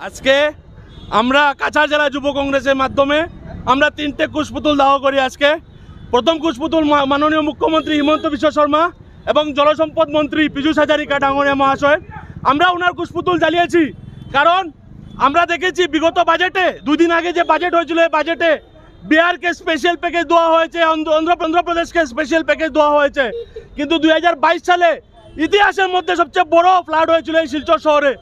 আজকে আমরা কাছাড় জেলা যুব কংগ্রেসের মাধ্যমে আমরা তিনটে কুশপুতুল দাহ করি আজকে। প্রথম কুশপুতুল মাননীয় মুখ্যমন্ত্রী হিমন্ত বিশ্ব শর্মা এবং জলসম্পদ মন্ত্রী পীযূষ হাজারিকা ডাঙ্গরিয়া মহাশয়। আমরা ওনার কুশপুতুল জ্বালিয়েছি। কারণ আমরা দেখেছি বিগত বাজেটে, দুদিন আগে যে বাজেট হয়েছিল এই বাজেটে বিহারকে স্পেশাল প্যাকেজ দেওয়া হয়েছে, অন্ধ্র অন্ধ্র- অন্ধ্রপ্রদেশকে স্পেশাল প্যাকেজ দেওয়া হয়েছে। কিন্তু দুই হাজার বাইশ সালে ইতিহাসের মধ্যে সবচেয়ে বড় ফ্লাড হয়েছিল এই শিলচর শহরে।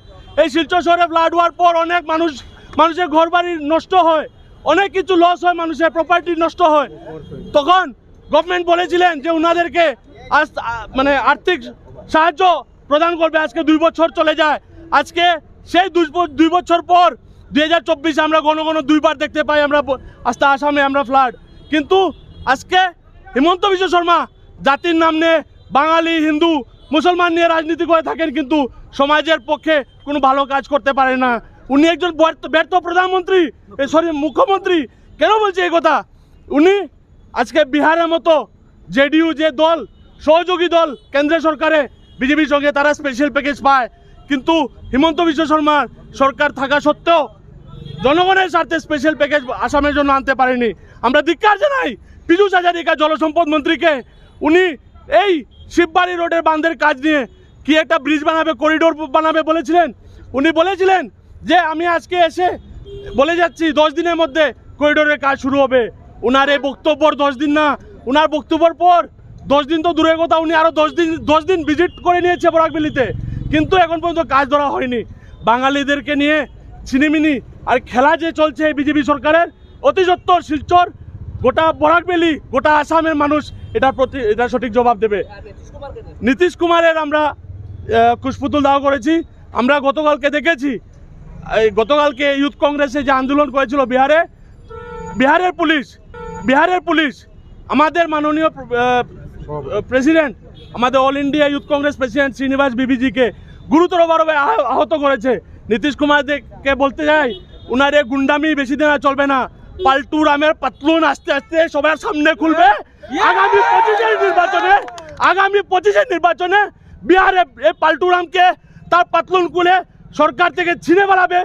এই শিলচর শহরে ফ্লাড হওয়ার পর অনেক মানুষ, মানুষের ঘর বাড়ি নষ্ট হয়। অনেক কিছু লস হয়, মানুষের প্রপার্টি নষ্ট হয়। তখন গভর্নমেন্ট বলেছিলেন যে ওনাদেরকে আজ মানে আর্থিক সাহায্য প্রদান করবে, আজকে দুই বছর চলে যায়। আজকে সেই দুই বছর পর দুই হাজার চব্বিশে আমরা ঘন ঘন দুইবার দেখতে পাই আমরা আস্তে আসামে আমরা ফ্লাড কিন্তু আজকে হিমন্ত বিশ্ব শর্মা, জাতির নাম নিয়ে বাঙালি, হিন্দু মুসলমান নিয়ে রাজনীতি করে থাকেন, কিন্তু সমাজের পক্ষে কোনো ভালো কাজ করতে পারে না। উনি একজন ব্যর্থ- প্রধানমন্ত্রী সরি মুখ্যমন্ত্রী। কেন বলছে এই কথা? উনি আজকে বিহারের মতো জেডিইউ যে দল, সহযোগী দল কেন্দ্রীয় সরকারে, বিজেপির সঙ্গে তারা স্পেশাল প্যাকেজ পায়। কিন্তু হিমন্ত বিশ্ব শর্মার সরকার থাকা সত্ত্বেও জনগণের স্বার্থে স্পেশাল প্যাকেজ আসামের জন্য আনতে পারেনি। আমরা ধিক্কার জানাই পীযূষ হাজারিকা জলসম্পদ মন্ত্রীকে। উনি এই শিববাড়ি রোডের বাঁধের কাজ নিয়ে কি একটা ব্রিজ বানাবে করিডোর বানাবে বলেছিলেন? উনি বলেছিলেন যে আমি আজকে এসে বলে যাচ্ছি, দশ দিনের মধ্যে করিডোরের কাজ শুরু হবে। ওনার এই বক্তব্যর দশ দিন না ওনার বক্তব্যর পর দশ দিন তো দূরের কথা, উনি আরও দশ দিন দশ দিন ভিজিট করে নিয়েছে বরাকবেলিতে কিন্তু এখন পর্যন্ত কাজ ধরা হয়নি। বাঙালিদেরকে নিয়ে ছিনিমিনি আর খেলা যে চলছে এই বিজেপি সরকারের, অতি সত্তর শিলচর গোটা বরাকবেলি গোটা আসামের মানুষ এটার প্রতি এটা সঠিক জবাব দেবে। নীতিশ কুমারের আমরা কুশপুতুল দাহ করেছি। আমরা গতকালকে দেখেছি গতকালকে ইউথ কংগ্রেসে যে আন্দোলন করেছিল বিহারে, বিহারের পুলিশ বিহারের পুলিশ, আমাদের মাননীয় প্রেসিডেন্ট আমাদের all India youth Congress president Srinivas বিবিজিকে গুরুতরভাবে আহ- আহত করেছে। নীতিশ কুমারকে বলতে যাই উনার গুন্ডামি বেশি দিন চলবে না। পাল্টু রামের পাতলুন আস্তে আস্তে সবার সামনে খুলবে। আগামী পঁচিশে নির্বাচনে আগামী পঁচিশে নির্বাচনে বিহারে এই পাল্টু রামকে তার পাতলুন খুলে সরকার থেকে ছিঁড়ে বেড়াবে